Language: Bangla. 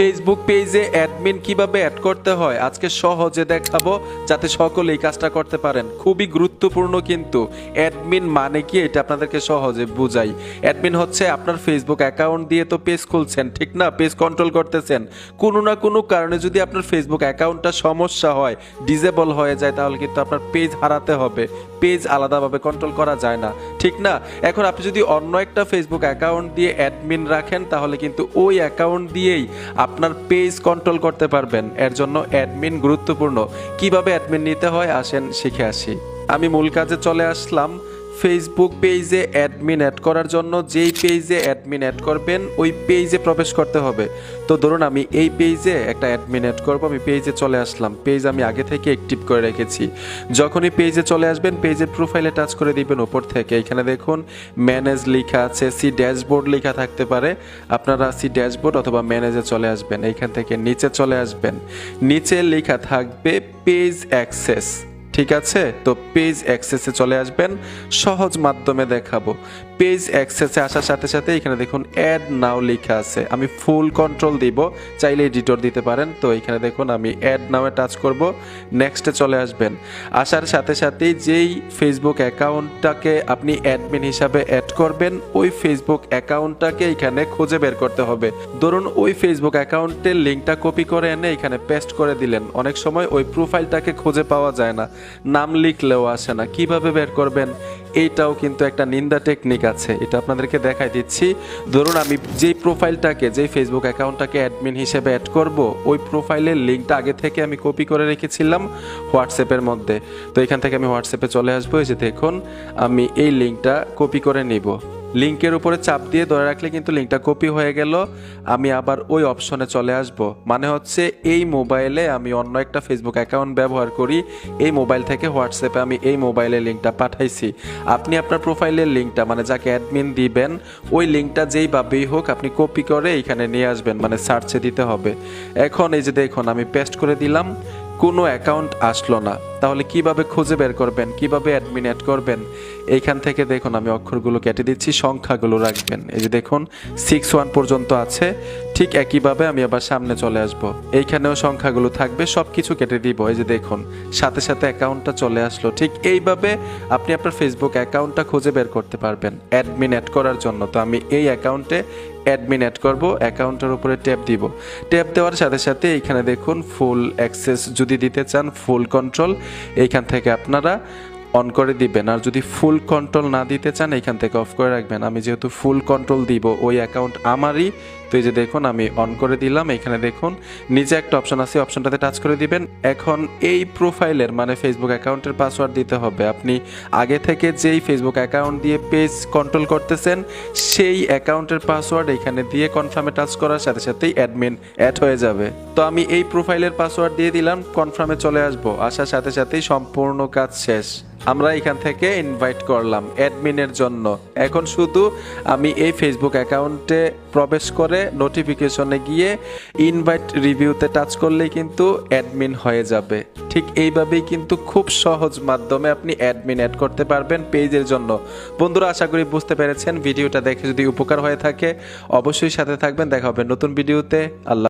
ফেসবুক পেজে অ্যাডমিন কীভাবে অ্যাড করতে হয়, আজকে সহজে দেখাবো যাতে সকলে এই কাজটা করতে পারেন। খুবই গুরুত্বপূর্ণ কিন্তু অ্যাডমিন মানে কি এটা আপনাদেরকে সহজে বুঝাই। অ্যাডমিন হচ্ছে আপনার ফেসবুক অ্যাকাউন্ট দিয়ে তো পেজ খুলছেন, ঠিক না? পেজ কন্ট্রোল করতেছেন। কোনো না কোনো কারণে যদি আপনার ফেসবুক অ্যাকাউন্টটা সমস্যা হয় ডিজেবল হয়ে যায়, তাহলে কিন্তু আপনার পেজ হারাতে হবে। পেজ আলাদাভাবে কন্ট্রোল করা যায় না, ঠিক না? এখন আপনি যদি অন্য একটা ফেসবুক অ্যাকাউন্ট দিয়ে অ্যাডমিন রাখেন, তাহলে কিন্তু ওই অ্যাকাউন্ট দিয়েই আপনার পেজ কন্ট্রোল করতে পারবেন। এর জন্য অ্যাডমিন গুরুত্বপূর্ণ। কীভাবে অ্যাডমিন নিতে হয় আসেন শিখে আসি। আমি মূল কাজে চলে আসলাম। ফেসবুক পেজে অ্যাডমিন অ্যাড করার জন্য যেই পেজে অ্যাডমিন অ্যাড করবেন, ওই পেজে প্রবেশ করতে হবে। তো ধরুন আমি এই পেজে একটা অ্যাডমিন অ্যাড করব, আমি পেজে চলে আসলাম। পেজ আমি আগে থেকে অ্যাক্টিভ করে রেখেছি। যখনই পেজে চলে আসবেন পেজের প্রোফাইলে টাচ করে দিবেন ওপর থেকে। এখানে দেখুন ম্যানেজ লেখা আছে সি ড্যাশবোর্ড লেখা থাকতে পারে। আপনারা সি ড্যাশবোর্ড অথবা ম্যানেজে চলে আসবেন। এইখান থেকে নিচে চলে আসবেন। নিচে লেখা থাকবে পেজ অ্যাক্সেস ঠিক আছে? তো পেজ অ্যাক্সেসে চলে আসবেন, সহজ মাধ্যমে দেখাবো। পেজ অ্যাক্সেসে আসার সাথে সাথে এখানে দেখুন অ্যাড নাও লেখা আছে। আমি ফুল কন্ট্রোল দিব, চাইলে এডিটর দিতে পারেন। তো এখানে দেখুন আমি অ্যাড নাওয়ে টাচ করব নেক্সটে চলে আসবেন। আসার সাথে সাথেই যেই ফেসবুক অ্যাকাউন্টটাকে আপনি অ্যাডমিন হিসাবে অ্যাড করবেন, ওই ফেসবুক অ্যাকাউন্টটাকে এখানে খুঁজে বের করতে হবে। ধরুন ওই ফেসবুক অ্যাকাউন্টের লিঙ্কটা কপি করে এনে এখানে পেস্ট করে দিলেন। অনেক সময় ওই প্রোফাইলটাকে খুঁজে পাওয়া যায় না। নাম লিখলেও আসে না। কীভাবে বের করবেন? এইটাও কিন্তু একটা নিন্দা টেকনিক আছে। এটা আপনাদেরকে দেখাই দিচ্ছি। ধরুন আমি যেই প্রোফাইলটাকে যেই ফেসবুক অ্যাকাউন্টটাকে অ্যাডমিন হিসেবে অ্যাড করব, ওই প্রোফাইলের লিঙ্কটা আগে থেকে আমি কপি করে রেখেছিলাম হোয়াটসঅ্যাপের মধ্যে। তো এখান থেকে আমি হোয়াটসঅ্যাপে চলে আসব। এই যে দেখুন, আমি এই লিঙ্কটা কপি করে নিব। লিঙ্কের উপরে চাপ দিয়ে ধরে রাখলে কিন্তু লিঙ্কটা কপি হয়ে গেল। আমি আবার ওই অপশনে চলে আসব। মানে হচ্ছে এই মোবাইলে আমি অন্য একটা ফেসবুক অ্যাকাউন্ট ব্যবহার করি। এই মোবাইল থেকে হোয়াটসঅ্যাপে আমি এই মোবাইলের লিঙ্কটা পাঠাইছি। আপনি আপনার প্রোফাইলের লিঙ্কটা মানে যাকে অ্যাডমিন দিবেন, ওই লিঙ্কটা যেইভাবেই হোক আপনি কপি করে এখানে নিয়ে আসবেন। মানে সার্চে দিতে হবে। এখন এই যে দেখুন, আমি পেস্ট করে দিলাম। কোনো অ্যাকাউন্ট আসলো না। তাহলে কীভাবে খুঁজে বের করবেন? কীভাবে অ্যাডমিন অ্যাড করবেন? এইখান থেকে দেখুন, আমি অক্ষরগুলো কেটে দিচ্ছি, সংখ্যাগুলো রাখবেন। এই যে দেখুন সিক্স ওয়ান পর্যন্ত আছে। ঠিক একইভাবে আমি আবার সামনে চলে আসব। এইখানেও সংখ্যাগুলো থাকবে সব কিছু কেটে দিব। এই যে দেখুন, সাথে সাথে অ্যাকাউন্টটা চলে আসলো। ঠিক এইভাবে আপনি আপনার ফেসবুক অ্যাকাউন্টটা খুঁজে বের করতে পারবেন অ্যাডমিন অ্যাড করার জন্য। তো আমি এই অ্যাকাউন্টে অ্যাডমিন অ্যাড করব, অ্যাকাউন্টের উপরে ট্যাপ দিব। ট্যাপ দেওয়ার সাথে সাথে এইখানে দেখুন ফুল অ্যাক্সেস যদি দিতে চান ফুল কন্ট্রোল এইখান থেকে আপনারা অন করে দিবেন। আর যদি ফুল কন্ট্রোল না দিতে চান, এখান থেকে অফ করে রাখবেন। আমি যেহেতু ফুল কন্ট্রোল দিব ওই অ্যাকাউন্ট আমারই, তো এই যে দেখুন, আমি অন করে দিলাম। এখানে দেখুন, নিচে একটা অপশন আছে অপশনটাতে টাচ করে দিবেন। এখন এই প্রোফাইলের মানে ফেসবুক অ্যাকাউন্টের পাসওয়ার্ড দিতে হবে। আপনি আগে থেকে যেই ফেসবুক অ্যাকাউন্ট দিয়ে পেজ কন্ট্রোল করতেছেন, সেই অ্যাকাউন্টের পাসওয়ার্ড এখানে দিয়ে কনফার্মে টাচ করার সাথে সাথেই অ্যাডমিন অ্যাড হয়ে যাবে। তো আমি এই প্রোফাইলের পাসওয়ার্ড দিয়ে দিলাম কনফার্মে চলে আসব। আসার সাথে সাথেই সম্পূর্ণ কাজ শেষ। আমরা এখান থেকে ইনভাইট করলাম অ্যাডমিনের জন্য। এখন শুধু আমি এই ফেসবুক অ্যাকাউন্টে প্রবেশ করে নোটিফিকেশনে গিয়ে ইনভাইট রিভিউতে টাচ করলেই কিন্তু অ্যাডমিন হয়ে যাবে। ঠিক এইভাবেই কিন্তু খুব সহজ মাধ্যমে আপনি অ্যাডমিন অ্যাড করতে পারবেন পেজের জন্য। বন্ধুরা, আশা করি বুঝতে পেরেছেন। ভিডিওটা দেখে যদি উপকার হয়ে থাকে, অবশ্যই সাথে থাকবেন। দেখা হবে নতুন ভিডিওতে। আল্লাহ